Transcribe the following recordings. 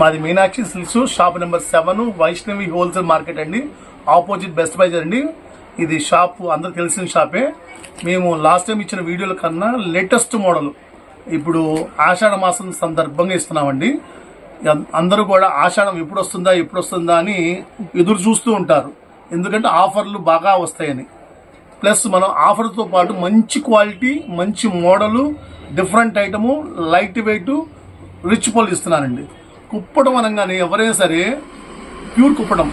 మాది Meenakshi silks shop number seven Vaishnavi wholesale market అండి. Opposite best బైజర్ అండి. ఇది షాప్ అందరికి తెలిసిన షాపే మేము లాస్ట్ టైం ఇచ్చిన వీడియోల కన్నా లేటెస్ట్ మోడల్. ఇప్పుడు ఆషాఢ మాసం సందర్భంగా ఇస్తున్నామండి. అందరూ కూడా ఆషాఢం ఎప్పుడు వస్తుందా ఎప్పుడు వస్తుందా అని ఎదురు చూస్తూ ఉంటారు. ఎందుకంటే ఆఫర్లు బాగా వస్తాయని. ప్లస్ మనం ఆఫర్తో పాటు మంచి క్వాలిటీ మంచి model different item light weight rich pole ఇస్తున్నానండి. కుప్పడం అనగానే ఎవరైనా సరే ప్యూర్ కుప్పడం.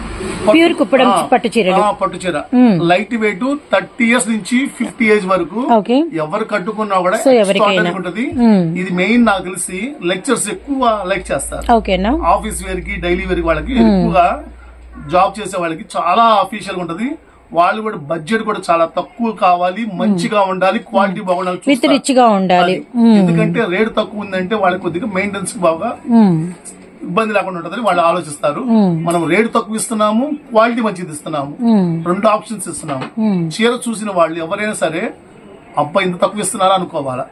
ప్యూర్ కుప్పడం పట్టు చీరలు. ఆ, పట్టు చీర. లైట్ వెయిట్ థర్టీ ఇయర్స్ నుంచి ఫిఫ్టీ ఏజ్ వరకు ఎవరు కట్టుకున్నా కూడా ఉంటది. ఇది మెయిన్ నాకు తెలిసి లెక్చర్స్ ఎక్కువ లైక్ చేస్తారు. ఆఫీస్ వేర్కి డైలీ వేర్ వాళ్ళకి ఎక్కువగా జాబ్ చేసే వాళ్ళకి చాలా అఫీషియల్ ఉంటది. వాళ్ళు కూడా బడ్జెట్ కూడా చాలా తక్కువ కావాలి మంచిగా ఉండాలి క్వాలిటీ బాగుండాలి విత్ చూస్తారు. రిచ్గా ఉండాలి. ఎందుకంటే రేట్ తక్కువ ఉందంటే వాళ్ళకి కొద్దిగా మెయింటెనెన్స్ బాగా. ఇబ్బంది లేకుండా ఉంటుందని వాళ్ళు ఆలోచిస్తారు. మనం రేట్ తక్కువ ఇస్తున్నాము క్వాలిటీ మంచిది ఇస్తున్నాము. రెండు ఆప్షన్స్ ఇస్తున్నాము. చీర చూసిన వాళ్ళు ఎవరైనా సరే అబ్బా ఇంత తక్కువ ఇస్తున్నారా అనుకోవాలా.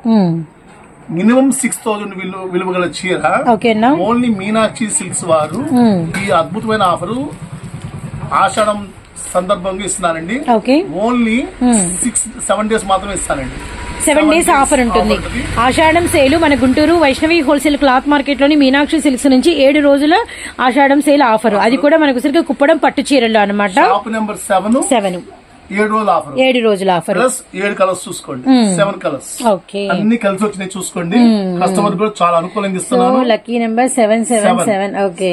మినిమం సిక్స్ థౌసండ్ విలువ విలువ గల చీర ఓన్లీ మీనాక్షి సిల్క్స్ వారు. ఈ అద్భుతమైన ఆఫరు ఆషాఢం సందర్భంగా ఇస్తున్నానండి ఓన్లీ సిక్స్ సెవెన్ డేస్ మాత్రమే ఇస్తానండి సెవెన్ డేస్ ఆఫర్ ఉంటుంది. ఆషాఢం సేలు మన గుంటూరు వైష్ణవి హోల్సేల్ క్లాత్ మార్కెట్లోని మీనాక్షి సిల్క్స్ నుంచి ఏడు రోజుల ఆషాఢం సేల్ ఆఫర్ అది కూడా మనకు సరిగ్గా కుప్పడం పట్టు చీరలు అనమాట సెవెన్ ఏడు రోజుల ఆఫర్ ఏడు రోజుల ఆఫర్ ప్లస్ ఏడు కలర్స్ చూసుకోండి. సెవెన్ కలర్స్ ఓకే అన్ని కలిసి వచ్చినాయి చూసుకోండి. కస్టమర్ కూడా చాలా అనుకూలంగా ఇస్తున్నాను. Lucky number seven seven seven okay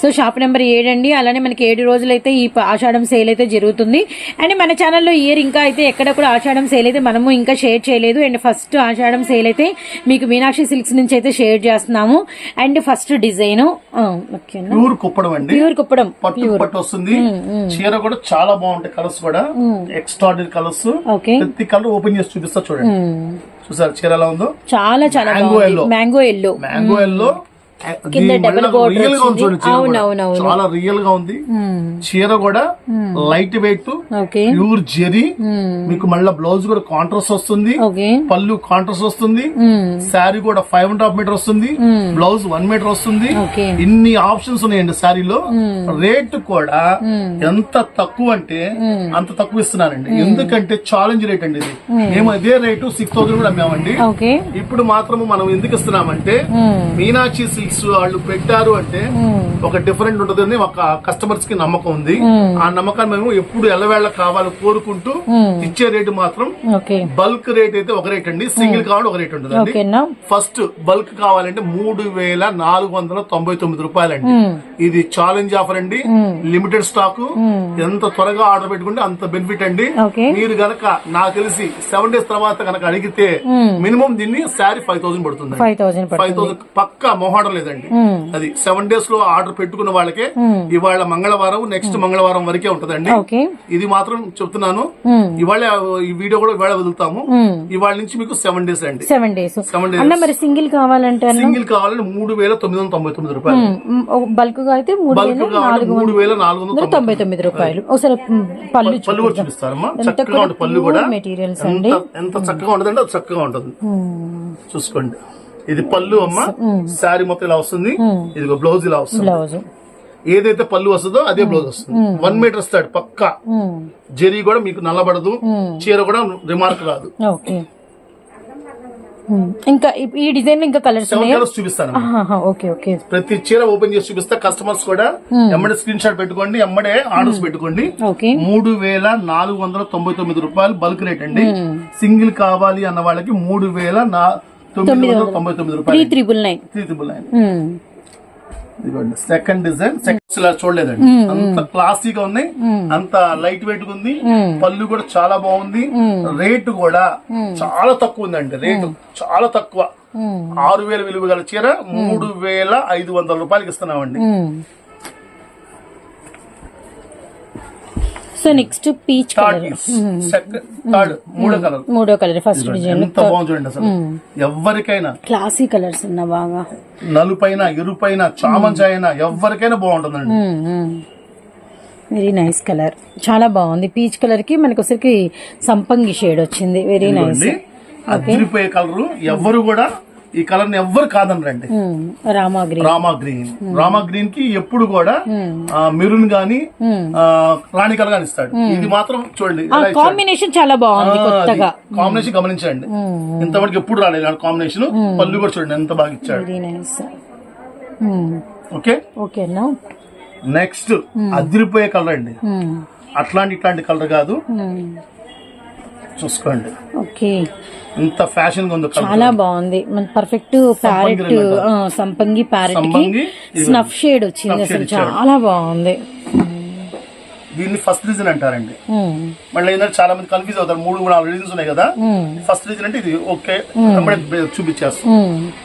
so shop number ఏడండి అలానే మనకి ఏడు రోజులైతే ఈ ఆషాఢం సేల్ అయితే జరుగుతుంది. అండ్ మన ఛానల్లో ఇయర్ ఇంకా అయితే ఎక్కడ కూడా ఆషాఢం సేల్ అయితే మనము ఇంకా షేర్ చేయలేదు. అండ్ ఫస్ట్ ఆషాఢం సేల్ అయితే మీకు మీనాక్షి సిల్క్స్ నుంచి అయితే షేర్ చేస్తున్నాము. And first design pure Kuppadam అండి. ప్యూర్ కుప్పడం. పట్టు పట్టు వస్తుంది. చీర కూడా చాలా బాగుంటాయి కలర్స్ కూడా. ఎక్స్ట్రాడినరీ కలర్స్ ప్రతి కలర్ ఓపెన్ చేసి చూపిస్తా చూడండి. చూసారు? చీర ఎలా ఉందో? చాలా చాలా బాగుంది. yellow. Mango yellow mango yellow చాలా రియల్గా ఉంది. చీర కూడా లైట్ వెయిట్ ప్యూర్ జెరీ మీకు మళ్ళీ బ్లౌజ్ కూడా కాంట్రాస్ట్ వస్తుంది. పళ్ళు కాంట్రాస్ట్ వస్తుంది. శారీ కూడా ఫైవ్ అండ్ హాఫ్ మీటర్ వస్తుంది. బ్లౌజ్ వన్ మీటర్ వస్తుంది. ఇన్ని ఆప్షన్స్ ఉన్నాయండి శారీలో రేట్ కూడా ఎంత తక్కువ అంటే అంత తక్కువ ఇస్తున్నానండి ఎందుకంటే ఛాలెంజ్ రేట్ అండి ఇది. మేము అదే రేటు సిక్స్ థౌసండ్ కూడా అమ్మామండి. ఇప్పుడు మాత్రం మనం ఎందుకు ఇస్తున్నామంటే మీనాక్షి సిల్క్స్ వాళ్ళు పెట్టారు అంటే ఒక డిఫరెంట్ ఉంటుందని ఒక కస్టమర్స్కి నమ్మకం ఉంది. ఆ నమ్మకాన్ని మేము ఎప్పుడు ఎల్లవేళ కావాలి కోరుకుంటూ ఇచ్చే రేటు మాత్రం బల్క్ రేట్ అయితే ఒక రేట్ అండి. సింగిల్ కావాలి ఒక రేట్ ఓకేనా ఫస్ట్ బల్క్ కావాలంటే మూడు వేల నాలుగు వందల తొంభై తొమ్మిది రూపాయలండి. ఇది ఛాలెంజ్ ఆఫర్ అండి. Limited stock. ఎంత త్వరగా ఆర్డర్ పెట్టుకుంటే అంత బెనిఫిట్ అండి. మీరు గనక నాకు తెలిసి సెవెన్ డేస్ తర్వాత గనక అడిగితే మినిమం దీన్ని శారీ ఫైవ్ థౌసండ్ పడుతుంది. ఫైవ్ థౌసండ్ పక్కా మొహాటం లేదండి అది సెవెన్ డేస్లో ఆర్డర్ పెట్టుకున్న వాళ్ళకే ఇవాళ మంగళవారం నెక్స్ట్ మంగళవారం వరకే ఉంటదండి. ఇది మాత్రం చెప్తున్నాను. ఇవాళ ఈ వీడియో కూడా ఇవాళ వదులుతాము. ఇవాళ నుంచి మీకు సెవెన్ డేస్ అండి. సెవెన్ డేస్ సెవెన్ డేస్ మరి సింగిల్ కావాలంటే సింగిల్ కావాలంటే మూడు వేల తొమ్మిది వందల తొంభై తొమ్మిది రూపాయలు. బల్క్గా అయితే మూడు వేల నాలుగు వందల తొంభై తొమ్మిది రూపాయలు. ఒకసారి పళ్ళు పళ్ళు కూడా చూపిస్తారమ్మా. చక్కగా పళ్ళు కూడా. ఎంత అండి. ఎంత చక్కగా అది చక్కగా ఉంటుంది. చూసుకోండి. ఇది పళ్ళు అమ్మ. శారీ మొత్తం ఇలా వస్తుంది. ఇది బ్లౌజ్ ఇలా వస్తుంది. బ్లౌజ్. ఏదైతే పళ్ళు వస్తుందో అదే బ్లౌజ్ వస్తుంది. వన్ మీటర్ వస్తాడు పక్కా. జరీ కూడా మీకు నల్లబడదు. చీర కూడా రిమార్క్ రాదు. ఇంకా ఈ- డిజైన్ ఇంకా కలర్స్ కలర్స్ చూపిస్తాను ఓకే ఓకే. ప్రతి చీర ఓపెన్ చేసి చూపిస్తే. కస్టమర్స్ కూడా ఎమ్మడే స్క్రీన్ షాట్ పెట్టుకోండి ఎమ్మడే ఆర్డర్స్ పెట్టుకోండి. మూడు వేల నాలుగు వందల తొంభై తొమ్మిది రూపాయలు బల్క్ రేట్ అండి. సింగిల్ కావాలి అన్న వాళ్ళకి మూడు వేల తొమ్మిది వందల తొంభై తొమ్మిది త్రీ రూపాయలు triple nine three triple nine ఇదిగోండి సెకండ్ డిజైన్ సెకండ్ ఇలా చూడలేదండి. అంత క్లాసీగా ఉన్నాయి అంత లైట్ వెయిట్గా ఉంది. పళ్ళు కూడా చాలా బాగుంది. రేటు కూడా చాలా తక్కువ ఉందండి. రేటు చాలా తక్కువ. ఆరు వేల విలువ గల చీర మూడు వేల ఐదు వందల రూపాయలకి ఇస్తున్నామండి. So next peach colour third మూడో కలర్ మూడో కలర్ ఫస్ట్ డిజైన్ ఎంత బాగుంది అసలు. ఎవరికైనా క్లాసీ కలర్స్ ఉన్నా బాగా. నలుపైన ఎరుపైన చామంచాయ అయినా ఎవరికైనా బాగుంటుందండి. వెరీ నైస్ కలర్ చాలా బాగుంది. పీచ్ కలర్కి మనకి ఒకసారికి సంపంగి షేడ్ వచ్చింది. వెరీ నైస్ అదిరిపోయే కలర్ ఎవరు కూడా ఈ కలర్ని ఎవ్వరు కాదనరండి. రామా గ్రీన్ రామా గ్రీన్ రామా గ్రీన్కి ఎప్పుడు కూడా మెరూన్ గాని రాణి కలర్ గాని ఇస్తాడు. ఇది మాత్రం చూడండి. కాంబినేషన్ చాలా బాగుంది కొత్తగా. కాంబినేషన్ గమనించండి. ఇంతవరకు ఎప్పుడు రాలేదు ఇలాంటి కాంబినేషన్ పళ్ళు కూడా చూడండి ఎంత బాగా ఇచ్చాడు. ఓకే? ఓకేనా నెక్స్ట్ అదిరిపోయే కలర్ అండి. అట్లాంటి ఇట్లాంటి కలర్ కాదు. చూసుకోండి. ఓకే. ఇంత ఫ్యాషన్గా ఉంది చాలా బాగుంది. మన పర్ఫెక్ట్ ప్యారెట్ సంపంగి ప్యారెట్కి స్నఫ్ షేడ్ వచ్చింది అసలు. చాలా బాగుంది. దీన్ని ఫస్ట్ రీజన్ అంటారండి. మళ్ళీ ఏంటంటే చాలా మంది కన్ఫ్యూజ్ అవుతారు. మూడు నాలుగు రీజన్స్ ఉన్నాయి కదా. ఫస్ట్ రీజన్ అంటే ఇది ఓకే. చూపించేస్తాం.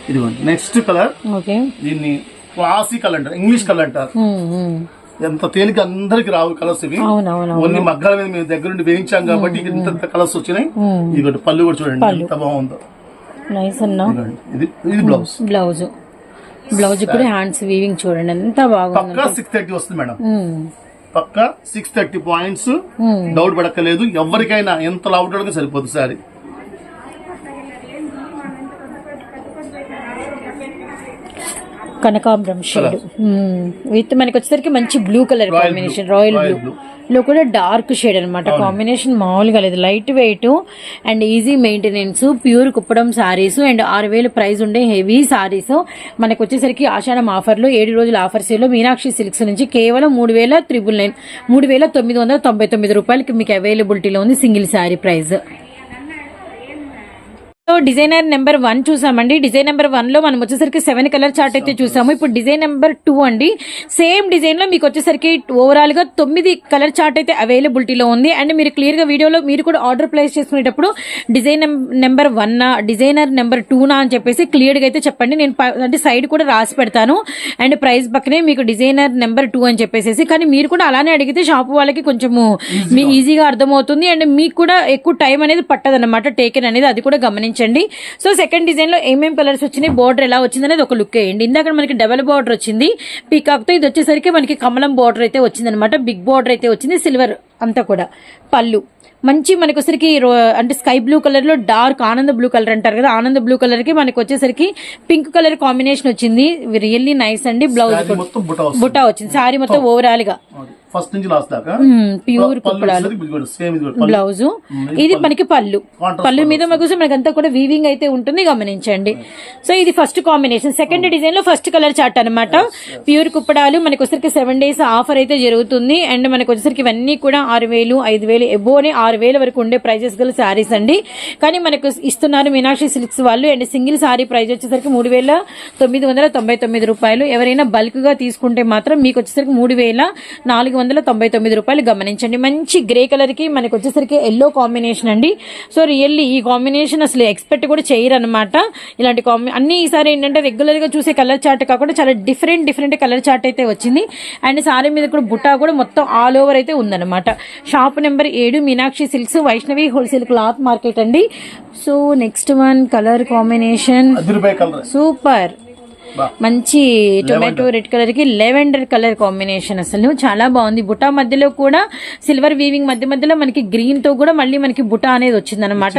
ఇదిగోండి. Next colour okay. దీన్ని క్లాసీ కలర్ అంటారు. ఇంగ్లీష్ కలర్ అంటారు. ఎంత తేలిక అందరికి రావు కలర్స్ ఇవి. ఓన్లీ మగ్గాల మీద మేము దగ్గర నుండి వేయించాం కాబట్టి ఇంత కలర్స్ వచ్చినాయి. ఇదిగోటి పళ్ళు కూడా చూడండి ఎంత బాగుందో. నైస్ అన్నా. ఇది ఇది బ్లౌజ్. బ్లౌజ్. బ్లౌజ్ కూడా హ్యాండ్స్ వీవింగ్ చూడండి ఎంత బాగుంది. పక్కా సిక్స్ థర్టీ వస్తుంది మేడం. పక్కా సిక్స్ థర్టీ పాయింట్స్. డౌట్ పడక్కలేదు ఎవరికైనా ఎంత లావుగా సరిపోతుంది సారీ. కనకాంబరం షేడ్ విత్ మనకి వచ్చేసరికి మంచి blue colour combination. Royal blue. లో కూడా డార్క్ షేడ్ అనమాట. కాంబినేషన్ మామూలుగా లేదు. Light weight and easy maintenance pure Kuppadam saris and ఆరు వేలు ప్రైస్ ఉండే హెవీ సారీస్ మనకు వచ్చేసరికి ఆషాఢం ఆఫర్లో ఏడు రోజుల ఆఫర్ సేల్లో మీనాక్షి సిల్క్స్ నుంచి కేవలం మూడు వేల త్రిబుల్ నైన్ మూడు వేల తొమ్మిది వందల తొంభై తొమ్మిది రూపాయలకి మీకు అవైలబిలిటీలో ఉంది single sari price designer number one చూసామండి. డిజైన్ నెంబర్ వన్లో మనం వచ్చేసరికి సెవెన్ కలర్ చార్ట్ అయితే చూసాము. ఇప్పుడు డిజైన్ నెంబర్ టూ అండి. సేమ్ డిజైన్లో మీకు వచ్చేసరికి ఓవరాల్గా తొమ్మిది కలర్ చార్ట్ అయితే అవైలబిలిటీలో ఉంది. అండ్ మీరు క్లియర్గా వీడియోలో మీరు కూడా ఆర్డర్ ప్లేస్ చేసుకునేటప్పుడు design number one designer number two నా అని చెప్పేసి క్లియర్గా అయితే చెప్పండి. నేను అంటే సైడ్ కూడా రాసి పెడతాను. అండ్ ప్రైస్ పక్కనే మీకు డిజైనర్ నెంబర్ టూ అని చెప్పేసి కానీ మీరు కూడా అలానే అడిగితే షాప్ వాళ్ళకి కొంచెము మీ ఈజీగా అర్థమవుతుంది. అండ్ మీకు కూడా ఎక్కువ టైం అనేది పట్టదన్నమాట. టేకెన్ అనేది అది కూడా గమనించండి. సో సెకండ్ డిజైన్లో ఏమేం కలర్స్ వచ్చినాయి బోర్డర్ ఎలా వచ్చింది అనేది ఒక లుక్ వేయండి ఇందాక మనకి డబల్ బోర్డర్ వచ్చింది. పీకాక్తో ఇది వచ్చేసరికి మనకి కమలం బోర్డర్ అయితే వచ్చింది అనమాట బిగ్ బోర్డర్ అయితే వచ్చింది సిల్వర్ అంతా కూడా. పళ్ళు. మంచి మనకి వచ్చేసరికి రో- అంటే స్కై బ్లూ కలర్లో డార్క్ ఆనంద బ్లూ కలర్ అంటారు కదా ఆనంద బ్లూ కలర్కి మనకి వచ్చేసరికి పింక్ కలర్ కాంబినేషన్ వచ్చింది. రియల్లీ నైస్ అండి బ్లౌజ్ బుట్టా వచ్చింది. సారీ మొత్తం ఓవరాల్గా. ఫస్ట్ నుంచి లాస్ట్ దాకా. ప్యూర్ సేమ్ ఇది. బ్లౌజ్. ఇది మనకి పళ్ళు. పళ్ళు మీద మనకు మనకంతా కూడా వీవింగ్ అయితే ఉంటుంది గమనించండి. సో ఇది ఫస్ట్ కాంబినేషన్ సెకండ్ డిజైన్లో ఫస్ట్ కలర్ చార్ట్ అన్నమాట. ప్యూర్ కుప్పడాలు మనకి వచ్చేసరికి సెవెన్ డేస్ ఆఫర్ అయితే జరుగుతుంది. అండ్ మనకి వచ్చేసరికి ఇవన్నీ కూడా ఆరు వేలు ఐదు వేలు ఎబోనే ఆరు వేల వరకు ఉండే ప్రైజెస్ గల శారీస్ అండి. కానీ మనకు ఇస్తున్నారు మీనాక్షి సిల్క్స్ వాళ్ళు. అండ్ సింగిల్ శారీ ప్రైస్ వచ్చేసరికి మూడు వేల తొమ్మిది వందల తొంభై తొమ్మిది రూపాయలు. ఎవరైనా బల్క్గా తీసుకుంటే మాత్రం మీకు వచ్చేసరికి మూడు వేల నాలుగు వందల తొంభై తొమ్మిది రూపాయలు గమనించండి. మంచి గ్రే కలర్కి మనకి వచ్చేసరికి ఎల్లో కాంబినేషన్ అండి. సో రియల్లీ ఈ కాంబినేషన్ అసలు ఎక్స్పెక్ట్ కూడా చేయరు అనమాట ఇలాంటి కాంబి అన్ని ఈసారి ఏంటంటే రెగ్యులర్గా చూసే కలర్ చార్ట్ కాకుండా చాలా డిఫరెంట్ డిఫరెంట్ కలర్ చార్ట్ అయితే వచ్చింది. అండ్ సారీ మీద కూడా బుట్టా కూడా మొత్తం ఆల్ ఓవర్ అయితే ఉందన్నమాట. షాప్ నెంబర్ ఏడు Meenakshi Silks Vaishnavi wholesale cloth market అండి. So next one colour combination. Super. మంచి టొమాటో రెడ్ కలర్కి లెవెండర్ కలర్ కాంబినేషన్ అసలు. చాలా బాగుంది. బుటా మధ్యలో కూడా సిల్వర్ వీవింగ్ మధ్య మధ్యలో మనకి గ్రీన్తో కూడా మళ్ళీ మనకి బుటా అనేది వచ్చింది అనమాట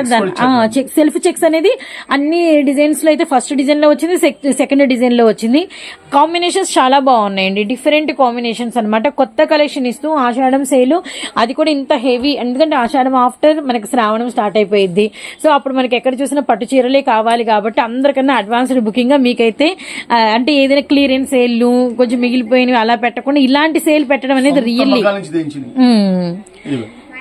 సెల్ఫ్ చెక్స్ అనేది అన్ని డిజైన్స్లో అయితే ఫస్ట్ డిజైన్లో వచ్చింది సెకండ్ డిజైన్లో వచ్చింది. కాంబినేషన్స్ చాలా బాగున్నాయండి. డిఫరెంట్ కాంబినేషన్స్ అన్నమాట. కొత్త కలెక్షన్ ఇస్తూ ఆషాఢం సేలు అది కూడా ఇంత హెవీ ఎందుకంటే ఆషాఢం ఆఫ్టర్ మనకి శ్రావణం స్టార్ట్ అయిపోయింది సో అప్పుడు మనకి ఎక్కడ చూసినా పట్టు చీరలే కావాలి కాబట్టి అందరికన్నా అడ్వాన్స్డ్ బుకింగ్గా మీకైతే అంటే ఏదైనా క్లియరెన్స్ సేల్ కొంచెం మిగిలిపోయినవి అలా పెట్టకుండా ఇలాంటి సేల్ పెట్టడం అనేది రియల్లీ.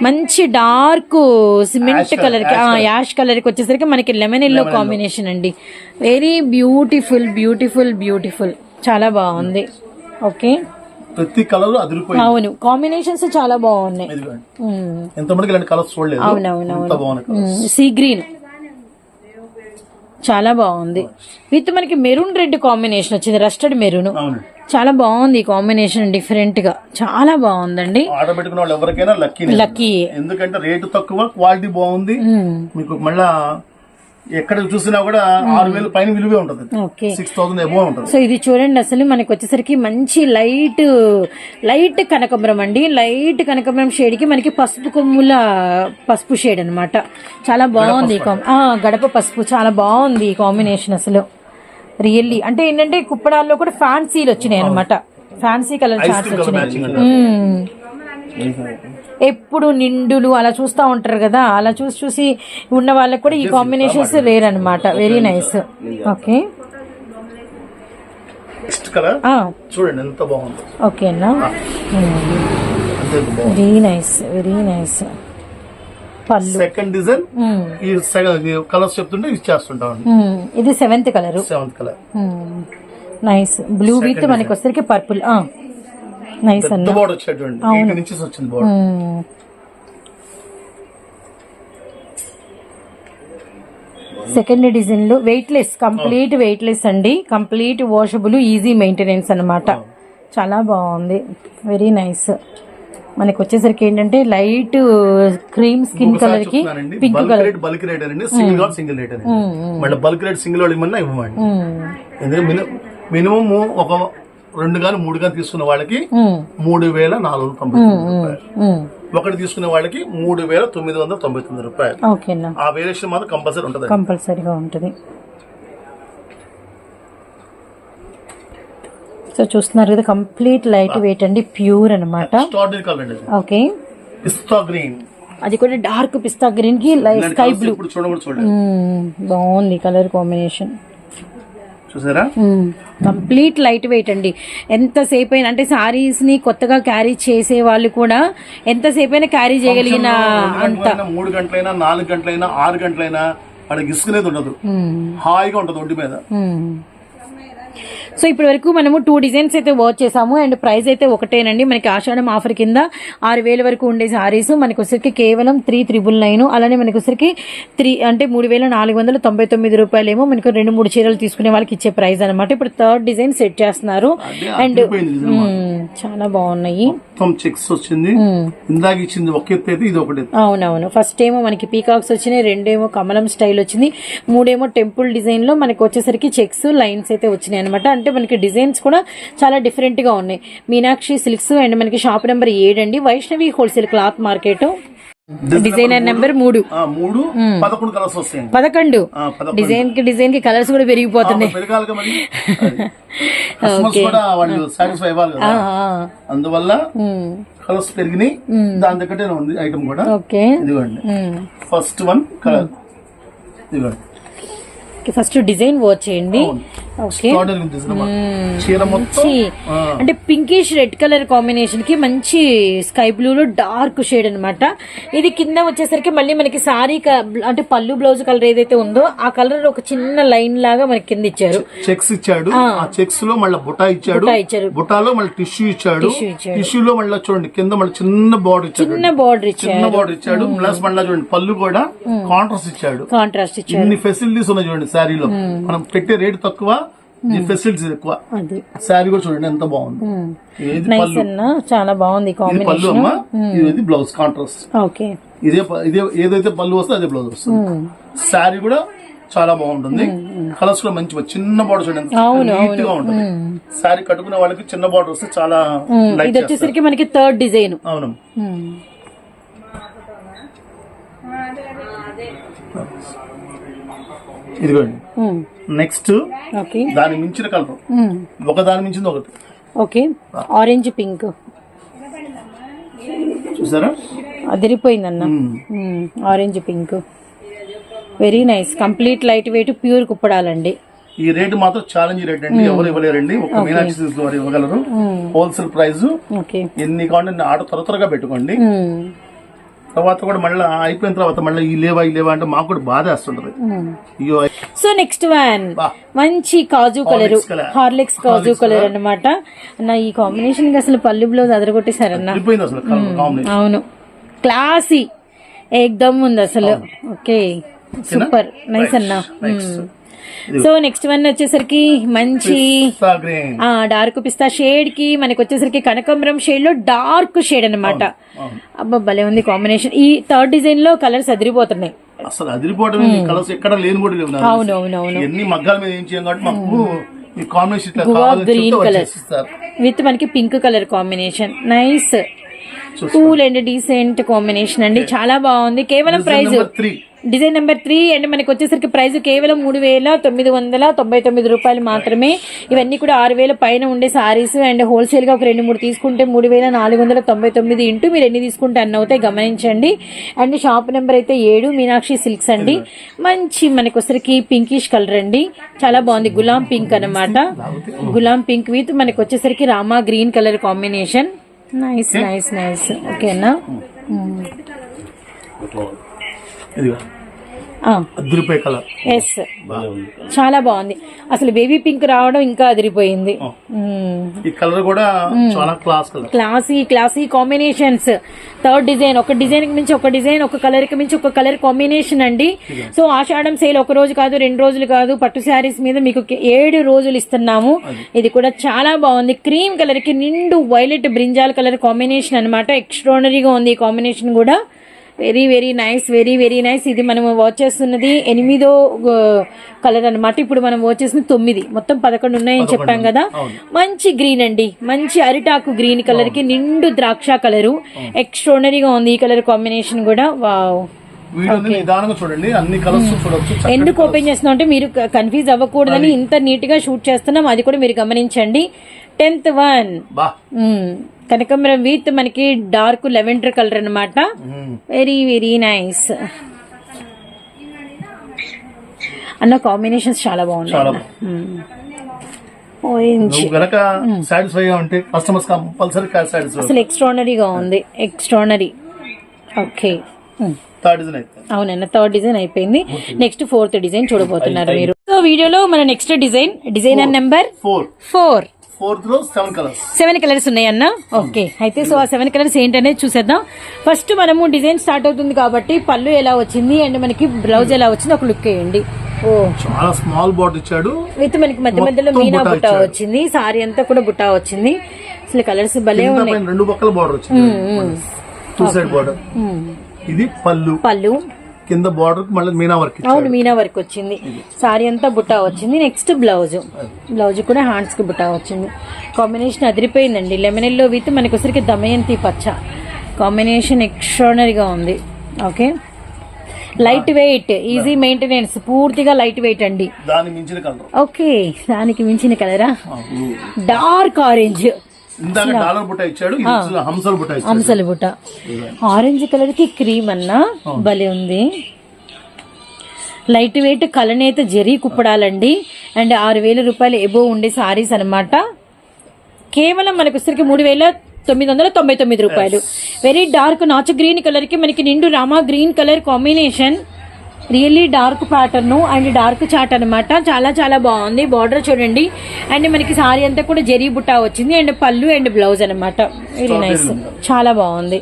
మంచి డార్క్ సిమెంట్ కలర్కి యాష్ కలర్. కి వచ్చేసరికి మనకి లెమన్ ఎల్లో కాంబినేషన్ అండి. Very beautiful beautiful beautiful. చాలా బాగుంది. ఓకే. ప్రతి కలర్ అదిరిపోయింది. అవును. కాంబినేషన్స్ చాలా బాగున్నాయి. ఎంతమందికి ఇలాంటి కలర్స్ చూడలేదు. colours. Sea green. చాలా బాగుంది. విత్ మనకి మెరూన్ రెడ్ కాంబినేషన్ వచ్చింది రస్టర్డ్ మెరూన్. చాలా బాగుంది ఈ కాంబినేషన్ డిఫరెంట్గా. చాలా బాగుందండి. ఆర్డర్ పెట్టుకున్న వాళ్ళు ఎవరికైనా లక్కీ లక్కీ. ఎందుకంటే రేటు తక్కువ క్వాలిటీ బాగుంది. మీకు మళ్ళా ఎక్కడ చూసినా కూడా ఆరు వేలు పైన విలువే ఉంటుంది. సిక్స్ థౌసండ్ ఉంటుంది. సో ఇది చూడండి అసలు మనకి వచ్చేసరికి మంచి లైట్ లైట్ కనకమరం అండి. లైట్ కనకమరం షేడ్కి మనకి పసుపు కొమ్ముల పసుపు షేడ్ అన్నమాట. చాలా బాగుంది గడప పసుపు చాలా బాగుంది ఈ కాంబినేషన్ అసలు. రియల్లీ అంటే ఏంటంటే కుప్పడాల్లో కూడా ఫ్యాన్సీలు వచ్చినాయి అనమాట ఫ్యాన్సీ కలర్ చార్ట్స్ వచ్చినాయి. ఎప్పుడు నిండులు అలా చూస్తూ ఉంటారు కదా అలా చూసి చూసి ఉన్న వాళ్ళకి కూడా ఈ కాంబినేషన్స్ రేర్ అనమాట వెరీ నైస్ ఓకే చూడండి ఎంత బాగుందో. ఓకేనా వెరీ నైస్ వెరీ నైస్ పళ్ళు. సెకండ్ డిజైన్ మ్మ్. ఈ కలర్స్ చెప్తుంటే ఇచ్చేస్తుంటాం. ఇది seventh colour seventh colour nice blue with మనకి వచ్చేసరికి పర్పుల్ నైస్ అన్న. ఎయిట్ ఇంచెస్ వచ్చింది బోర్డర్ సెకండ్ డిజైన్లో weight less complete weight less అండి. కంప్లీట్ వాషబుల్ ఈజీ మెయింటెనెన్స్ అన్నమాట. చాలా బాగుంది. వెరీ నైస్ మనకి వచ్చేసరికి ఏంటంటే లైట్ క్రీమ్ స్కిన్ కలర్కి pink colour rate bulk rate అండి సింగిల్ సింగిల్ రేట్ అండి మళ్ళీ బల్క్ రేట్ సింగిల్ వాళ్ళు ఇవ్వమన్నా ఇవ్వమండి మినిమం ఒక రెండు కానీ మూడు కానీ తీసుకున్న వాళ్ళకి మూడు వేల నాలుగు వందల తొంభై తొమ్మిది రూపాయలు. ఒకటి తీసుకునే వాళ్ళకి మూడు వేల తొమ్మిది వందల తొంభై తొమ్మిది రూపాయలు. ఆ వేరియేషన్ మాత్రం కంపల్సరీ ఉంటుంది కంపల్సరీగా ఉంటుంది. సో చూస్తున్నారు కదా కంప్లీట్ లైట్ వెయిట్ అండి ప్యూర్ అన్నమాట. ఎక్స్ట్రాడినరీ కలర్ అండి ఓకే. పిస్తా గ్రీన్. అది కూడా డార్క్ పిస్తా గ్రీన్కి స్కై బ్లూ. బాగుంది కలర్ కాంబినేషన్. చూసారా? కంప్లీట్ లైట్ వెయిట్ అండి. ఎంతసేపు అయినా అంటే సారీస్ని కొత్తగా క్యారీ చేసే వాళ్ళు కూడా ఎంతసేపు అయినా క్యారీ చేయగలిగిన అంత. మూడు గంటలైనా నాలుగు గంటలైనా ఆరు గంటలైనా వాళ్ళకి ఇసుకునేది ఉండదు. హాయిగా ఉంటుంది ఒంటి మీద. సో ఇప్పటి వరకు మనము టూ డిజైన్స్ అయితే వర్క్ చేసాము అండ్ ప్రైస్ అయితే ఒకటేనండి. మనకి ఆషాఢం ఆఫర్ కింద ఆరు వేల వరకు ఉండే సారీస్ మనకి వచ్చరికి కేవలం త్రీ త్రిబుల్ నైన్ అలానే మనకి వచ్చరికి త్రీ అంటే మూడు వేల నాలుగు వందల తొంభై తొమ్మిది రూపాయలేమో మనకు రెండు మూడు చీరలు తీసుకునే వాళ్ళకి ఇచ్చే ప్రైస్ అనమాట ఇప్పుడు థర్డ్ డిజైన్ సెట్ చేస్తున్నారు. అండ్. మ్మ్, చాలా బాగున్నాయి. చెక్స్ వచ్చింది. మ్మ్. ఇందాక ఇచ్చింది ఒక ఎత్తు అయితే ఇది ఒకటి ఎత్తు. అవునవును. ఫస్ట్ ఏమో మనకి పీకాక్స్ వచ్చినాయి. రెండేమో కమలం స్టైల్ వచ్చింది. మూడేమో టెంపుల్ డిజైన్లో మనకి వచ్చేసరికి చెక్స్ లైన్స్ అయితే వచ్చినాయి అనమాట అంటే మనకి డిజైన్స్ కూడా చాలా డిఫరెంట్గా ఉన్నాయి. మీనాక్షి సిల్క్స్ అండ్ మనకి shop number ఏడండి Vaishnavi wholesale cloth market. Designer number మూడు. పదకొండు కలర్స్ డిజైన్కి డిజైన్కి కలర్స్ కూడా పెరిగిపోతున్నాయి. అందువల్ల కలర్స్ పెరిగినాయి. దాని తగ్గట్టే ఉంది ఐటమ్ కూడా. ఓకే. ఇదిగోండి. ఫస్ట్ వన్ కలర్ ఇదిగోండి. ఫస్ట్ డిజైన్ వర్క్ చేయండి. అంటే పింకిష్ రెడ్ కలర్ కాంబినేషన్కి మంచి స్కై బ్లూ లో డార్క్ షేడ్ అన్నమాట. ఇది కింద వచ్చేసరికి మళ్ళీ మనకి సారీ అంటే పళ్ళు బ్లౌజ్ కలర్ ఏదైతే ఉందో ఆ కలర్ ఒక చిన్న లైన్ లాగా మనకి కింద ఇచ్చారు. చెక్స్ ఇచ్చాడు. ఆ. చెక్స్లో మళ్ళీ బుటా ఇచ్చాడు. ఇచ్చారు. బుటాలో మళ్ళీ టిష్యూ ఇచ్చాడు. ఇచ్చాడు. టిష్యూ లో మళ్ళీ చూడండి కింద మళ్ళీ చిన్న బార్డర్ ఇచ్చాడు. చిన్న బార్డర్ ఇచ్చారు చిన్న బార్డర్ ఇచ్చాడు. ప్లస్ మళ్ళీ చూడండి పళ్ళు కూడా కాంట్రాస్ట్ ఇచ్చాడు. కాంట్రాస్ట్ ఇన్ని ఫెసిలిటీస్ ఉన్నాయి చూడండి. శారీలో. మనం పెట్టే రేట్ తక్కువ ఫెసిలిటీస్ ఎక్కువ. శారీ కూడా చూడండి ఎంత బాగుంది. ఇది పళ్ళు? చాలా బాగుంది ఇది పళ్ళు అమ్మా. ఇది బ్లౌజ్ కాంట్రాస్ట్ ఓకే. ఇదే ఇదే ఏదైతే పళ్ళు వస్తే అదే బ్లౌజ్ వస్తుంది. శారీ కూడా చాలా బాగుంటుంది. కలర్స్ కూడా మంచి చిన్న బార్డర్ చూడండి ఎంత నీట్గా ఉంటుంది. శారీ కట్టుకునే వాళ్ళకి చిన్న బార్డర్ వస్తే చాలా ఇది వచ్చేసరికి మనకి థర్డ్ డిజైన్ అవును. ఇదిగోండి. Next okay. దాని మించిన కలర్. ఒక దాని మించింది ఒకటి. ఓకే. ఆరెంజ్ పింక్ చూసారా? అదిరిపోయిందన్న. Orange pink very nice complete light weight pure కుప్పడాలండి. ఈ రేటు మాత్రం ఛాలెంజ్ రేట్ అండి. ఎవరు ఇవ్వలేరండి. ఒక మీనాక్షి వారు ఇవ్వగలరు. Wholesale price okay. ఎన్ని కావాలంటే ఆర్డర్ త్వర త్వరగా పెట్టుకోండి. తర్వాత కూడా మళ్ళీ అయిపోయిన తర్వాత మళ్ళీ ఈ లేవా ఈ లేవా అంటే మాకు కూడా బాధ వేస్తుంటది. So next one. మంచి కాజు కలర్. హార్లిక్స్ కాజు కలర్ అన్నమాట. అన్న ఈ కాంబినేషన్కి అసలు పళ్ళు బ్లౌజ్ అదరగొట్టేశారన్న అవును. క్లాసీ ఏకదమ్ ఉంది అసలు. ఓకే. సూపర్ నైస్ అన్న. సో నెక్స్ట్ వన్ వచ్చేసరికి మంచి డార్క్ పిస్తా షేడ్కి మనకి వచ్చేసరికి కనకంబరం షేడ్లో డార్క్ షేడ్ అన్నమాట. అబ్బా భలే ఉంది కాంబినేషన్ ఈ థర్డ్ డిజైన్లో కలర్స్ అదిరిపోతున్నాయి. అసలు అదిరిపోవడం కలర్స్ ఎక్కడ లేని కూడా లేవు నాకు. అవును తెలిసి. అవును అవును. ఎన్ని మగ్గాల మీద ఏం చేయం కాబట్టి మాకు గ్రీన్ కలర్. విత్ మనకి pink colour combination nice cool and decent combination అండి. చాలా బాగుంది. కేవలం price design number three and మనకి వచ్చేసరికి ప్రైస్ కేవలం మూడు వేల తొమ్మిది వందల తొంభై తొమ్మిది రూపాయలు మాత్రమే. ఇవన్నీ కూడా ఆరు వేల పైన ఉండే సారీస్ అండ్ హోల్సేల్గా ఒక రెండు మూడు తీసుకుంటే మూడు వేల నాలుగు వందల తొంభై తొమ్మిది ఇంటూ మీరు ఎన్ని తీసుకుంటే అన్ని అవుతాయి గమనించండి. అండ్ షాప్ నెంబర్ అయితే ఏడు మీనాక్షి సిల్క్స్ అండి. మంచి మనకి వచ్చరికి పింకిష్ కలర్ అండి. చాలా బాగుంది. గులాం పింక్ అన్నమాట. గులాం పింక్ విత్ మనకి వచ్చేసరికి Rama green colour combination nice nice nice ఓకేనా. ఇదిగో. ఆ. అద్దరిపోయే కలర్. ఎస్ చాలా బాగుంది. అసలు బేబీ పింక్ రావడం ఇంకా అదిరిపోయింది. మ్మ్. ఈ కలర్ కూడా చాలా class colour. Classy classy combinations third design ఒక డిజైన్కి మించి ఒక డిజైన్ ఒక కలర్కి మించి ఒక కలర్ కాంబినేషన్ అండి. సో ఆషాఢం సేల్ ఒక రోజు కాదు రెండు రోజులు కాదు పట్టు శారీస్ మీద మీకు ఏడు రోజులు ఇస్తున్నాము. ఇది కూడా చాలా బాగుంది. క్రీమ్ కలర్కి నిండు వైలెట్ బ్రింజాల్ కలర్ కాంబినేషన్ అన్నమాట. ఎక్స్ట్రానరీగా ఉంది ఈ కాంబినేషన్ కూడా. Very very nice very very nice. ఇది మనం వాచ్ చేస్తున్నది ఎనిమిదో కలర్ అన్నమాట. ఇప్పుడు మనం వాచ్ చేస్తున్నది తొమ్మిది. మొత్తం పదకొండు ఉన్నాయని చెప్పాం కదా. మంచి గ్రీన్ అండి. మంచి అరిటాకు గ్రీన్ కలర్కి నిండు ద్రాక్ష కలరు. ఎక్స్ట్రానరీగా ఉంది ఈ కలర్ కాంబినేషన్ కూడా. వావ్. వీడియోని నిదానంగా చూడండి. అన్ని కలర్స్ చూడొచ్చు. చక్కటి ఎందుకు ఓపెన్ చేస్తున్నాం అంటే మీరు కన్ఫ్యూజ్ అవ్వకూడదని ఇంత నీట్గా షూట్ చేస్తున్నాం. అది కూడా మీరు గమనించండి. టెన్త్ వన్ కనకంబరం విత్ మనకి డార్క్ లెవెండర్ కలర్ అన్నమాట. మ్మ్. వెరీ వెరీ నైస్ అన్న కాంబినేషన్స్ చాలా బాగున్నాయి గనక ఉంటే కస్టమర్స్ కంపల్సరీ సాటిస్ఫై అసలు ఎక్స్ట్రానరీగా ఉంది. ఎక్స్ట్రానరీ ఓకే అవునన్న థర్డ్ డిజైన్ అయిపోయింది. నెక్స్ట్ ఫోర్త్ డిజైన్ చూడబోతున్నారు మీరు. సో వీడియోలో మన next design designer number four four ఫోర్త్లో seven colours. Seven colours ఉన్నాయన్న ఓకే. అయితే సో ఆ సెవెన్ కలర్స్ ఏంటనేది చూసేద్దాం. ఫస్ట్ మనము డిజైన్ స్టార్ట్ అవుతుంది కాబట్టి పళ్ళు ఎలా వచ్చింది అండ్ మనకి బ్లౌజ్ ఎలా వచ్చింది ఒక లుక్ వేయండి. ఓ. చాలా స్మాల్ బార్డర్ ఇచ్చాడు. విత్ మనకి మధ్య మధ్యలో మీనా బుట్ట. వచ్చింది సారీ అంతా కూడా బుట్టా వచ్చింది. అసలు కలర్స్ భలే ఉన్నాయి. రెండు పక్కల బార్డర్ వచ్చింది. Two side border. ఇది పళ్ళు. పళ్ళు. కింద బార్డర్ మళ్ళీ మీనా వర్క్ అవును మీనా వర్క్ వచ్చింది. సారీ అంతా బుట్టా వచ్చింది. నెక్స్ట్ బ్లౌజ్ బ్లౌజ్ కూడా హ్యాండ్స్కి బుట్టా వచ్చింది. కాంబినేషన్ అదిరిపోయిందండి. లెమన్ ఎల్లో విత్ మనకి వచ్చరికి దమయంతి పచ్చ. కాంబినేషన్ ఎక్స్ట్రానరీగా ఉంది. Okay light weight easy maintenance పూర్తిగా లైట్ వెయిట్ అండి. ఓకే దానికి మించిన కలరా డార్క్ ఆరెంజ్ ఇందాక డాలర్ బుట్ట ఇచ్చాడు ఇది వచ్చి హంసల బుట్ట ఆరెంజ్ కలర్కి క్రీమ్ అన్న భలే ఉంది. లైట్ వెయిట్ కలనేత జరీ కుప్పడాలండి. అండ్ ఆరు వేల రూపాయలు ఎబో ఉండే సారీస్ అన్నమాట. కేవలం మనకు వచ్చరికి మూడు వేల తొమ్మిది వందల తొంభై తొమ్మిది రూపాయలు. వెరీ డార్క్ నాచు గ్రీన్ కలర్కి మనకి నిండు Rama green colour combination really dark pattern and dark chat అన్నమాట. చాలా చాలా బాగుంది. బార్డర్ చూడండి. అండ్ మనకి సారీ అంతా కూడా జరీ బుట్టా వచ్చింది. అండ్ పళ్ళు అండ్ బ్లౌజ్ అన్నమాట. వెరీ నైస్ చాలా బాగుంది.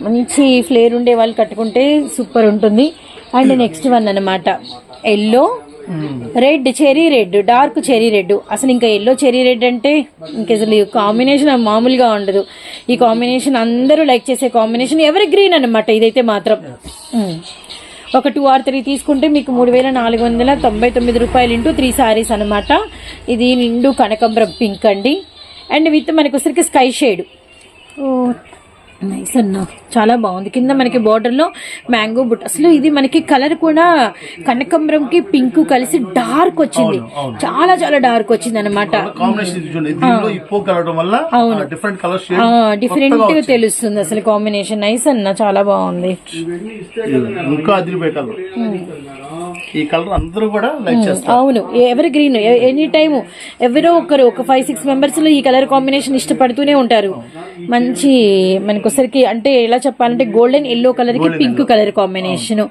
మంచి ఫ్లేర్ ఉండే వాళ్ళు కట్టుకుంటే సూపర్ ఉంటుంది. అండ్ నెక్స్ట్ వన్ అన్నమాట. Yellow red cherry red dark cherry red అసలు ఇంకా ఎల్లో చెరీ రెడ్ అంటే ఇంక అసలు కాంబినేషన్ మామూలుగా ఉండదు. ఈ కాంబినేషన్ అందరూ లైక్ చేసే కాంబినేషన్ ఎవరి గ్రీన్ అన్నమాట. ఇదైతే మాత్రం. ఉమ్. ఒక టూ ఆర్ త్రీ తీసుకుంటే మీకు మూడు వేల నాలుగు వందల తొంభై తొమ్మిది రూపాయలు ఇంటూ త్రీ సారీస్ అనమాట ఇది నిండు కనకంబరం పింక్ అండి. అండ్ విత్ మనకు వచ్చరికి స్కై షేడ్. నైస్ అన్న. చాలా బాగుంది. కింద మనకి border లో మ్యాంగో బుట్ అసలు ఇది మనకి కలర్ కూడా కనకంబరంకి పింక్ కలిసి డార్క్ వచ్చింది. చాలా చాలా డార్క్ వచ్చింది అనమాట డిఫరెంట్ డిఫరెంట్ తెలుస్తుంది అసలు కాంబినేషన్ నైస్ అన్న చాలా బాగుంది. ఇంకా ఈ కలర్ అందరూ కూడా లైక్ చేస్తారు. అవును. ఎవరి గ్రీన్ ఎనీ టైమ్ ఎవరో ఒకరు ఒక ఫైవ్ సిక్స్ మెంబర్స్లో ఈ కలర్ కాంబినేషన్ ఇష్టపడుతూనే ఉంటారు. మంచి మనకొసరికి అంటే ఎలా చెప్పాలంటే గోల్డెన్ ఎల్లో కలర్కి పింక్ కలర్ కాంబినేషన్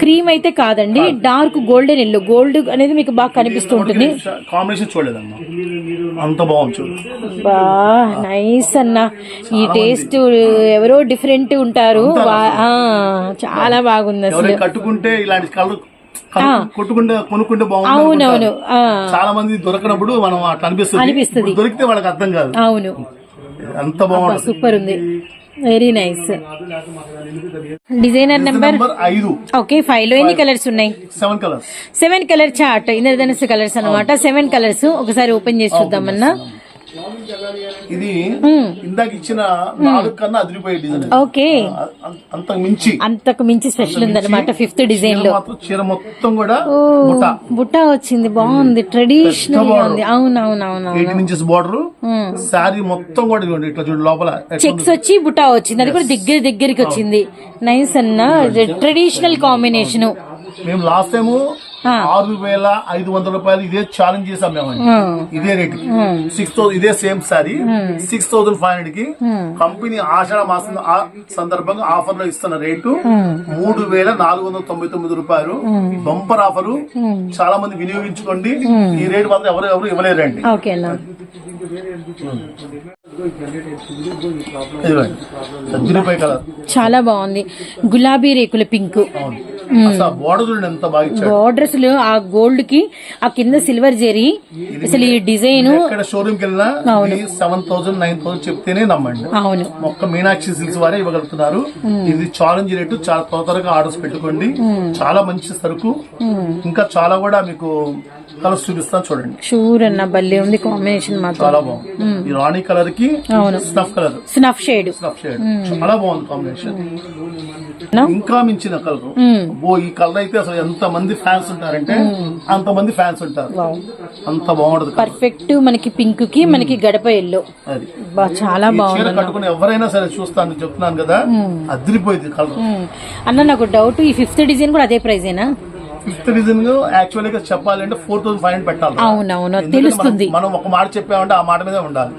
క్రీమ్ అయితే కాదండి డార్క్ గోల్డెన్ ఎల్లో గోల్డ్ అనేది మీకు బాగా కనిపిస్తూ ఉంటుంది. కాంబినేషన్ చూడలేదమ్మా. అంత బాగుంది చూడు. బా నైస్ అన్న. ఈ టేస్ట్ ఎవరో డిఫరెంట్ ఉంటారు. చాలా బాగుంది అసలు. కట్టుకుంటే ఇలాంటి కలర్ కొట్టుకుంటే కొనుక్కుంటే బాగుంది అవునవును. చాలా మంది దొరకనప్పుడు మనం అట్లా అనిపిస్తుంది. దొరికితే వాళ్ళకి అర్థం కాదు. అవును. అంత బాగుంటుంది. సూపర్ ఉంది. వెరీ నైస్ డిజైనర్ నెంబర్ ఐదు. ఓకే ఫైవ్లో ఎన్ని కలర్స్ ఉన్నాయి? Seven colours seven colour chart ఇంద్రధనుసు కలర్స్ అన్నమాట. సెవెన్ కలర్స్ ఒకసారి ఓపెన్ చేసి చూద్దామన్నా. ఇది ఇందాక ఇచ్చిన నాలుగు కన్నా అదిరిపోయే డిజైన్ ఓకే. అంత మించి. అంతకు మించి స్పెషల్ ఉందన్నమాట ఫిఫ్త్ డిజైన్లో. చీర మొత్తం కూడా బుట్ట బుట్ట వచ్చింది బాగుంది ట్రెడిషనల్ ఉంది. అవును అవును అవును అవును ఎయిటీన్ ఇంచెస్ బార్డర్ శారీ మొత్తం కూడా ఇదిగోండి ఇట్లా చూడండి లోపల. చెక్స్ వచ్చి బుటా వచ్చింది. అది కూడా దగ్గర దగ్గరికి వచ్చింది. నైస్ అన్న ట్రెడిషనల్ కాంబినేషన్ మేము లాస్ట్ టైం ఆరు వేల ఐదు వందల రూపాయలు ఇదే ఛాలెంజ్ చేసాం మేము ఇదే రేట్ సిక్స్ థౌసండ్ ఇదే same sari six thousand five హండ్రెడ్కి కంపెనీ ఆషాఢ మాసం ఆ సందర్భంగా ఆఫర్లో ఇస్తున్న రేటు మూడు వేల నాలుగు వందల తొంభై తొమ్మిది రూపాయలు. బంపర్ ఆఫరు చాలా మంది వినియోగించుకోండి. ఈ రేట్ మాత్రం ఎవరు ఎవరు ఇవ్వలేరండి. చాలా బాగుంది. గులాబీ రేకుల పింక్. అసలు బోర్డర్ చూడండి ఎంత బాగా బార్డర్స్ ఆ గోల్డ్కి ఆ కింద సిల్వర్ జెరీ అసలు ఈ డిజైన్ షోరూమ్కి వెళ్ళినా సెవెన్ థౌసండ్ నైన్ థౌసండ్ చెప్తేనే నమ్మండి. అవును. ఒక్క మీనాక్షి సిల్క్స్ వారే ఇవ్వగలుగుతున్నారు. ఇది ఛాలెంజ్ రేటు చాలా త్వర త్వరగా ఆర్డర్స్ పెట్టుకోండి. చాలా మంచి సరుకు. ఇంకా చాలా కూడా మీకు కలర్స్ చూపిస్తాను చూడండి. షూర్ అన్న భలే ఉంది కాంబినేషన్ చాలా బాగుంది. ఈ రాణి కలర్కి. Snuff colour snuff shade snuff shade చాలా బాగుంది కాంబినేషన్ ఇంకా మించిన కలర్. ఓ ఈ కలర్ అయితే అసలు ఎంత మంది ఫ్యాన్స్ ఉంటారంటే అంత మంది ఫ్యాన్స్ ఉంటారు. అంత బాగుంటది. పర్ఫెక్ట్ మనకి పింక్కి మనకి గడప ఎల్లో అది. చాలా బాగుంది కట్టుకుని ఎవరైనా సరే చూస్తాను చెప్తున్నాను కదా అదిరిపోయింది కలర్. అన్న నాకు డౌట్ ఈ ఫిఫ్త్ డిజైన్ కూడా అదే ప్రైజేనా ఫిఫ్త్ రీజన్ యాక్చువల్గా చెప్పాలంటే ఫోర్ థౌసండ్ ఫైవ్ హండ్రెడ్ పెట్టాలి. అవునవును తెలుస్తుంది. మనం- ఒక మాట చెప్పామంటే ఆ మాట మీదే ఉండాలి.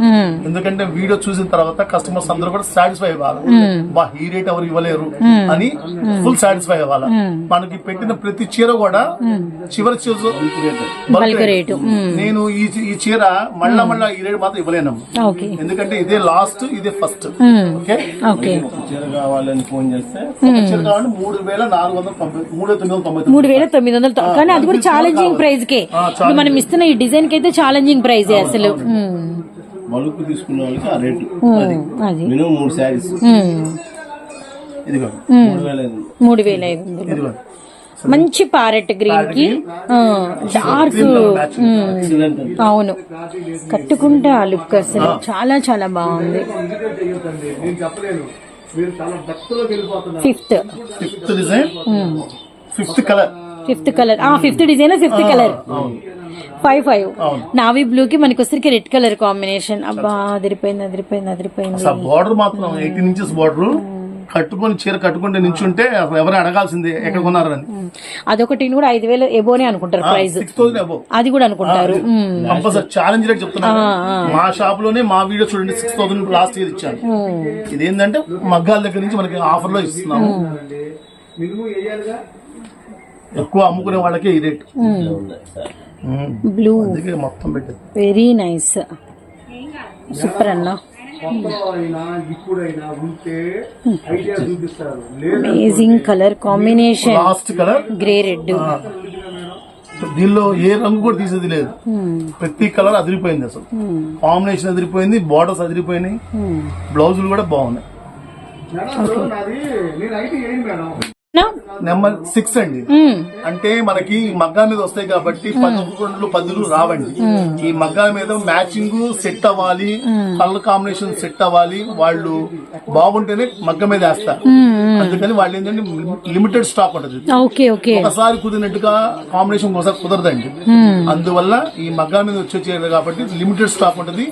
ఎందుకంటే వీడియో చూసిన తర్వాత కస్టమర్స్ అందరూ కూడా సాటిస్ఫై అవ్వాలి. బా ఈ రేట్ ఎవరు ఇవ్వలేరు అని ఫుల్ సాటిస్ఫై అవ్వాలి. మనకి పెట్టిన ప్రతి చీర కూడా చివరి చీర. నేను ఈ ఈ చీర మళ్ళా మళ్ళా ఈ రేట్ మాత్రం ఇవ్వలేను ఓకే. ఎందుకంటే ఇదే లాస్ట్ ఇదే ఫస్ట్. ఓకే? ఓకే. చీర కావాలని ఫోన్ చేస్తే చీర కావాలంటే మూడు వేల నాలుగు వందల తొంభై మూడు తొమ్మిది వందల తొంభై తొమ్మిది మూడు వేల తొమ్మిది వందలు తో- కానీ అది కూడా ఛాలెంజింగ్ ప్రైస్ కే. ఇప్పుడు మనం ఇస్తున్న ఈ డిజైన్కి అయితే ఛాలెంజింగ్ ప్రైస్ అసలు. బల్క్ తీసుకున్న వాళ్ళకి ఆ రేటు. మినిమం మూడు శారీస్. ఇదిగో మూడు వేల ఐదు వందలు. మంచి పారెట్ గ్రీన్కి డార్క్. అవును. కట్టుకుంటే ఆ లుక్ అసలు. చాలా చాలా బాగుంది. Fifth fifth design fifth colour fifth colour. ఆ fifth design fifth colour. Five five. Navy blue కి మనకి వచ్చరికి రెడ్ కలర్ కాంబినేషన్. అబ్బా అదిరిపోయింది అదిరిపోయింది అదిరిపోయింది. బార్డర్ మాత్రం ఎయిటీన్ ఇంచెస్ బార్డర్. కట్టుకొని చీర కట్టుకుంటే నించుంటే అసలు ఎవరు అడగాల్సిందే ఎక్కడ కొన్నారని. అదొకటి కూడా ఐదు వేలు ఎబోనే అనుకుంటారు ప్రైస్. అది కూడా అనుకుంటారు. ఛాలెంజ్ రేట్ చెప్తున్నాను మా షాప్లోనే మా వీడియో చూడండి సిక్స్ థౌసండ్ లాస్ట్ ఇయర్ ఇచ్చాను ఇదేంటంటే మగ్గాల దగ్గర నుంచి మనకి ఆఫర్లో ఇస్తున్నాము. ఎక్కువ అమ్ముకునే వాళ్ళకే ఈ రేట్. బ్లూ అందుకే మొత్తం పెట్టేది. వెరీ నైస్ సూపర్ అన్న. Amazing colour combination last colour grey red దీనిలో ఏ రంగు కూడా తీసేది లేదు. ప్రతి కలర్ అదిరిపోయింది అసలు. కాంబినేషన్ అదిరిపోయింది బార్డర్స్ అదిరిపోయినాయి. బ్లౌజులు కూడా బాగున్నాయి. నెంబర్ సిక్స్ అండి. అంటే మనకి మగ్గా మీద వస్తాయి కాబట్టి పదకొండు పదులు రావండి. ఈ మగ్గా మీద మ్యాచింగ్ సెట్ అవ్వాలి కలర్ కాంబినేషన్ సెట్ అవ్వాలి. వాళ్ళు బాగుంటేనే మగ్గ మీద వేస్తారు అందుకని వాళ్ళు ఏంటంటే లిమిటెడ్ స్టాక్ ఉంటది. ఒకసారి కుదిరినట్టుగా కాంబినేషన్ ఒకసారి కుదరదండి. అందువల్ల ఈ మగ్గా మీద వచ్చే చీరలు కాబట్టి లిమిటెడ్ స్టాక్ ఉంటది.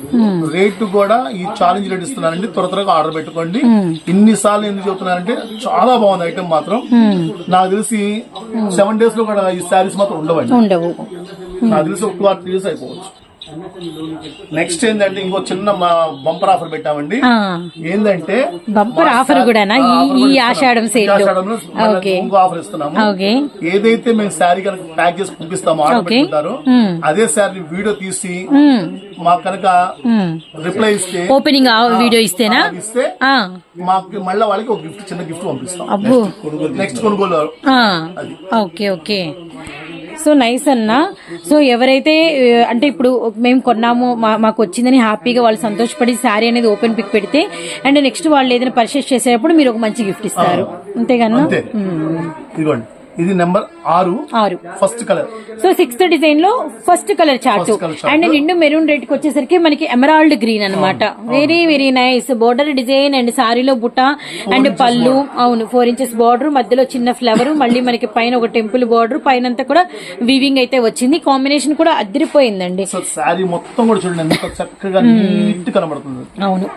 రేటు కూడా ఈ ఛాలెంజ్ రేట్ ఇస్తున్నానండి. త్వర త్వరగా ఆర్డర్ పెట్టుకోండి. ఇన్ని సార్లు ఎందుకు చెప్తున్నానంటే చాలా బాగుంది ఐటమ్ మాత్రం. నాకు తెలిసి సెవెన్ డేస్లో కూడా ఈ శారీస్ మాత్రం ఉండవండి. ఉండవు. నాకు తెలిసి ఒక టూ ఆర్ త్రీ డేస్ అయిపోవచ్చు. నెక్స్ట్ ఏంటంటే ఇంకో చిన్న మా బంపర్ ఆఫర్ పెట్టామండి. ఏంటంటే బంపర్ ఆఫర్ కూడానా? ఈ ఆషాఢం సేల్ ఇంకో ఆఫర్ ఇస్తున్నాము. ఏదైతే మేము శారీ కనుక ప్యాక్ చేసి పంపిస్తామో ఆర్డర్. పెట్టుకుంటారో అదే శారీ వీడియో తీసి మాకు కనుక రిప్లై ఇస్తే ఓపెనింగ్ వీడియో ఇస్తేనా? ఇస్తే మాకు మళ్ళీ వాళ్ళకి ఒక గిఫ్ట్ చిన్న గిఫ్ట్ పంపిస్తాం. నెక్స్ట్ కొనుగోలు ఓకే ఓకే. సో నైస్ అన్న. సో ఎవరైతే అంటే ఇప్పుడు మేము కొన్నాము మా- మాకు వచ్చిందని హ్యాపీగా వాళ్ళు సంతోషపడి శారీ అనేది ఓపెన్ పిక్ పెడితే అండ్ నెక్స్ట్ వాళ్ళు ఏదైనా పర్చేస్ చేసేటప్పుడు మీరు ఒక మంచి గిఫ్ట్ ఇస్తారు. అంతేగానా అంతే. ఇదిగోండి. ఇది నెంబర్ ఆరు. ఆరు. ఫస్ట్ కలర్ సో సిక్స్త్ డిజైన్లో ఫస్ట్ కలర్ చార్ట్. అండ్ నిండు మెరూన్ రెడ్కి వచ్చేసరికి మనకి ఎమరాల్డ్ గ్రీన్ అన్నమాట. Very very nice border design and సారీలో బుట్ట అండ్ పళ్ళు. అవును ఫోర్ ఇంచెస్ బార్డర్ మధ్యలో చిన్న ఫ్లవర్ మళ్ళీ మనకి పైన ఒక టెంపుల్ బార్డర్ పైన అంతా కూడా వీవింగ్ అయితే వచ్చింది. కాంబినేషన్ కూడా అదిరిపోయిందండి సో శారీ మొత్తం కూడా చూడండి చక్కగా కనబడుతుంది. అవును.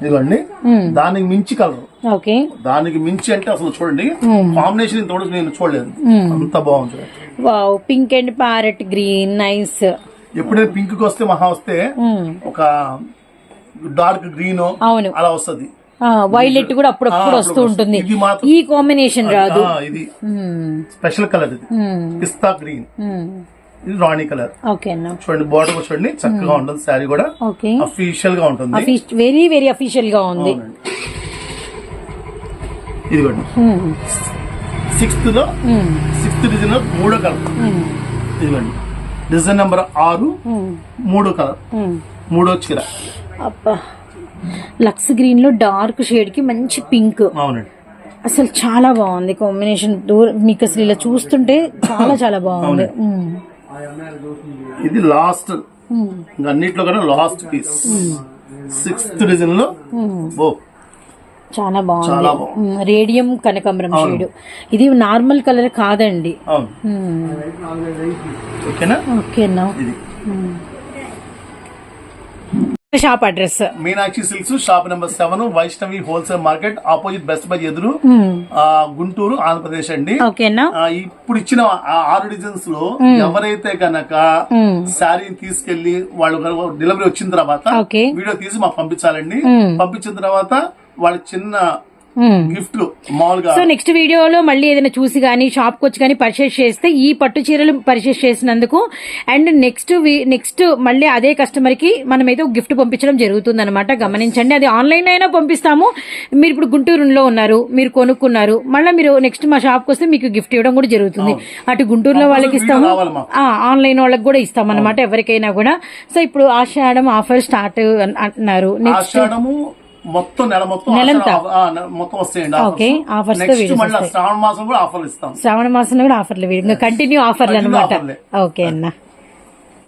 ఇదిగోండి దానికి మించి కలర్. ఓకే దానికి మించి అంటే అసలు చూడండి కాంబినేషన్ ఇంతవరకు నేను చూడలేదు. అంత బాగుంది. Wow pink and parrot green nice ఎప్పుడైనా పింక్కి వస్తే మహా వస్తే ఒక డార్క్ గ్రీన్ అవును. అలా వస్తది. వైలెట్ కూడా అప్పుడప్పుడు వస్తూ ఉంటుంది. ఈ కాంబినేషన్ రాదు. ఇది స్పెషల్ కలర్ ఇది. పిస్తా గ్రీన్ ఇది రాణి కలర్. ఓకే అన్న. చూడండి బార్డర్ కూడా చూడండి చక్కగా ఉంటుంది శారీ కూడా. ఓకే అఫీషియల్గా ఉంటుంది. వెరీ వెరీ అఫీషియల్గా ఉంది. అవునండి. ఇదిగోండి. సిక్స్త్లో సిక్స్త్ డిజైన్లో మూడో కలర్. ఇదిగోండి. డిజైన్ నెంబర్ ఆరు మూడో కలర్. మూడో చీర. అబ్బా. లక్స్ గ్రీన్లో డార్క్ షేడ్కి మంచి పింక్ అవునండి. అసలు చాలా బాగుంది కాంబినేషన్ మీకు అసలు ఇలా చూస్తుంటే చాలా చాలా బాగుంది. ఇది లాస్ట్. అన్నిట్లో కన్నా లాస్ట్ పీస్ సిక్స్త్ డిజైన్లో ఓ. చాలా బాగుంది. రేడియం కనకాంబరం షేడ్ ఇది నార్మల్ కలర్ కాదండి. ఓకేనా? ఓకేనా? ఇది. Shop address. Meenakshi silks shop number seven Vaishnavi wholesale market opposite best buy ఎదురు గుంటూరు ఆంధ్రప్రదేశ్ అండి. ఇప్పుడు ఇచ్చిన ఆ ఆరు డిజైన్స్లో ఎవరైతే గనక శారీని తీసుకెళ్ళి వాళ్ళు డెలివరీ వచ్చిన తర్వాత. వీడియో తీసి మాకు పంపించాలండి. పంపించిన తర్వాత వాళ్ళ చిన్న. గిఫ్ట్లు మామూలుగా. సో నెక్స్ట్ వీడియోలో మళ్ళీ ఏదైనా చూసి కానీ షాప్కి వచ్చి కానీ పర్చేస్ చేస్తే ఈ పట్టు చీరలు పర్చేస్ చేసినందుకు అండ్ నెక్స్ట్ నెక్స్ట్ మళ్ళీ అదే కస్టమర్కి మనమైతే ఒక గిఫ్ట్ పంపించడం జరుగుతుంది అనమాట గమనించండి. అది ఆన్లైన్ అయినా పంపిస్తాము. మీరు ఇప్పుడు గుంటూరులో ఉన్నారు మీరు కొనుక్కున్నారు మళ్ళీ మీరు నెక్స్ట్ మా షాప్కి వస్తే మీకు గిఫ్ట్ ఇవ్వడం కూడా జరుగుతుంది. అటు గుంటూరులో వాళ్ళకి ఇస్తాము. ఆన్లైన్ వాళ్ళకి కూడా ఇస్తాం అనమాట ఎవరికైనా కూడా. సో ఇప్పుడు ఆషాఢం ఆఫర్ స్టార్ట్ అంటున్నారు. నెక్స్ట్ మొత్తం నెల మొత్తం మొత్తం వస్తాయండి ఓకే, నెక్స్ట్ మళ్ళీ. శ్రావణ మాసం కూడా ఆఫర్లు ఇస్తాం. శ్రావణ మాసంలో కూడా ఆఫర్లు కంటిన్యూ ఆఫర్లు అనమాట. ఓకే అన్న.